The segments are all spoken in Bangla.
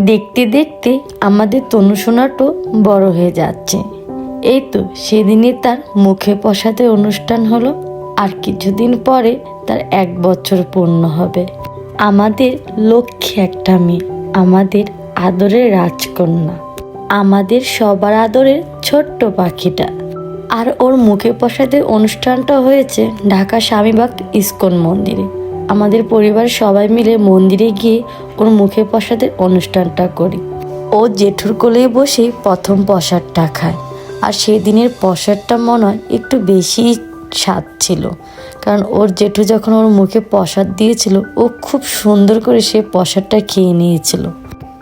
দেখতে দেখতে আমাদের তনুসোনাটো বড় হয়ে যাচ্ছে। এই তো সেদিনই তার মুখে প্রসাদের অনুষ্ঠান হলো, আর কিছুদিন পরে তার এক বছর পূর্ণ হবে। আমাদের লক্ষ্মী একটা মেয়ে, আমাদের আদরের রাজকন্যা, আমাদের সবার আদরের ছোট্ট পাখিটা। আর ওর মুখে প্রসাদের অনুষ্ঠানটা হয়েছে ঢাকা স্বামীবাগ ইস্কন মন্দিরে। আমাদের পরিবার সবাই মিলে মন্দিরে গিয়ে ওর মুখে প্রসাদের অনুষ্ঠানটা করি। ও জেঠুর কোলে বসে প্রথম প্রসাদটা খায়। আর সেদিনের প্রসাদটা মনে হয় একটু বেশি স্বাদ ছিল। কারণ ওর জেঠু যখন ওর মুখে প্রসাদ দিয়েছিল, ও খুব সুন্দর করে সে প্রসাদটা খেয়ে নিয়েছিল।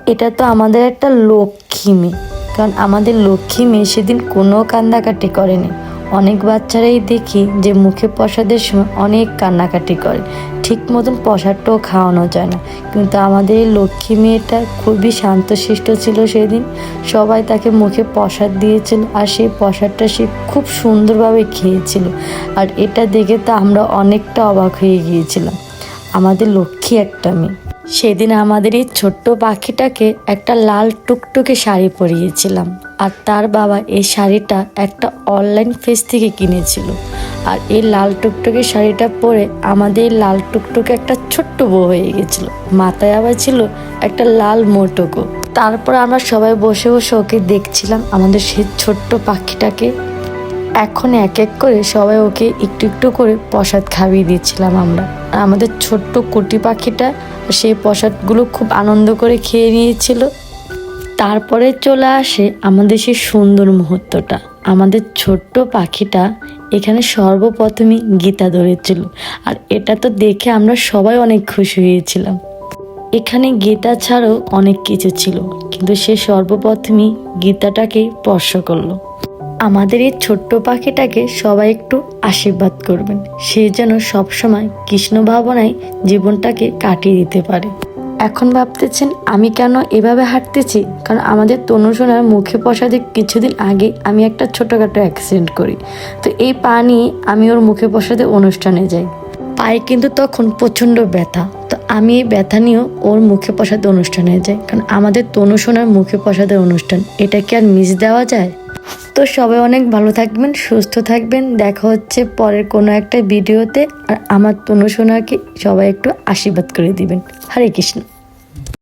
এটা তো আমাদের একটা লক্ষ্মী মেয়ে। কারণ আমাদের লক্ষ্মী মেয়ে সেদিন কোনো কান্দাকাটি করেনি। অনেক বাচ্চারাই দেখি যে মুখে প্রসাদের সময় অনেক কান্নাকাটি করে। ঠিক মতন প্রসাদটাও খাওয়ানো যায় না। কিন্তু আমাদের লক্ষ্মী মেয়েটা খুবই শান্তশিষ্ট ছিল সেদিন। সবাই তাকে মুখে প্রসাদ দিয়েছিল আর সেই প্রসাদটা সে খুব সুন্দরভাবে খেয়েছিল। আর এটা দেখে তো আমরা অনেকটা অবাক হয়ে গিয়েছিলাম। আমাদের লক্ষ্মী একটা মেয়ে। সেদিন আমাদের এই ছোট্ট পাখিটাকে একটা লাল টুকটুকে শাড়ি পরিয়েছিলাম। আর তার বাবা এই শাড়িটা একটা অনলাইন ফেস থেকে কিনেছিল। আর এই লাল টুকটুকে শাড়িটা পরে আমাদের এই লাল টুকটুকে একটা ছোট্ট বউ হয়ে গেছিল। মাথায় আবার ছিল একটা লাল মোটকো তারপর আমরা সবাই বসে বসে ওকে দেখছিলাম আমাদের সেই ছোট্ট পাখিটাকে। এখন এক এক করে সবাই ওকে একটু একটু করে প্রসাদ খাইয়ে দিচ্ছিলাম আমরা। আমাদের ছোট্ট কুটি পাখিটা সেই প্রসাদগুলো খুব আনন্দ করে খেয়ে নিয়েছিল। তারপরে চলে আসে আমাদের সেই সুন্দর মুহূর্তটা। আমাদের ছোট্ট পাখিটা এখানে সর্বপ্রথমে গীতা ধরেছিল। আর এটা তো দেখে আমরা সবাই অনেক খুশি হয়েছিলাম। এখানে গীতা ছাড়াও অনেক কিছু ছিল, কিন্তু সে সর্বপ্রথমই গীতাটাকে স্পর্শ করল। আমাদের এই ছোট্ট পাখিটাকে সবাই একটু আশীর্বাদ করবেন। সে যেন সবসময় কৃষ্ণ ভাবনায় জীবনটাকে কাটিয়ে দিতে পারে। এখন ভাবতেছেন, আমি কেন এভাবে হাঁটতেছি? কারণ আমাদের তনুসোনার মুখে প্রসাদে কিছুদিন আগে আমি একটা ছোটোখাটো অ্যাক্সিডেন্ট করি। তো এই পা নিয়ে আমি ওর মুখে প্রসাদে অনুষ্ঠানে যাই। পায়ে কিন্তু তখন প্রচণ্ড ব্যথা। তো আমি এই ব্যথা নিয়েও ওর মুখে প্রসাদে অনুষ্ঠানে যাই। কারণ আমাদের তনুসোনার মুখে প্রসাদের অনুষ্ঠান, এটা কি আর মিস দেওয়া যায়? তো সবাই অনেক ভালো থাকবেন, সুস্থ থাকবেন। দেখা হচ্ছে পরের কোনো একটা ভিডিওতে। আর আমার তনুসোনাকে সবাই একটু আশীর্বাদ করে দিবেন। হরে কৃষ্ণ।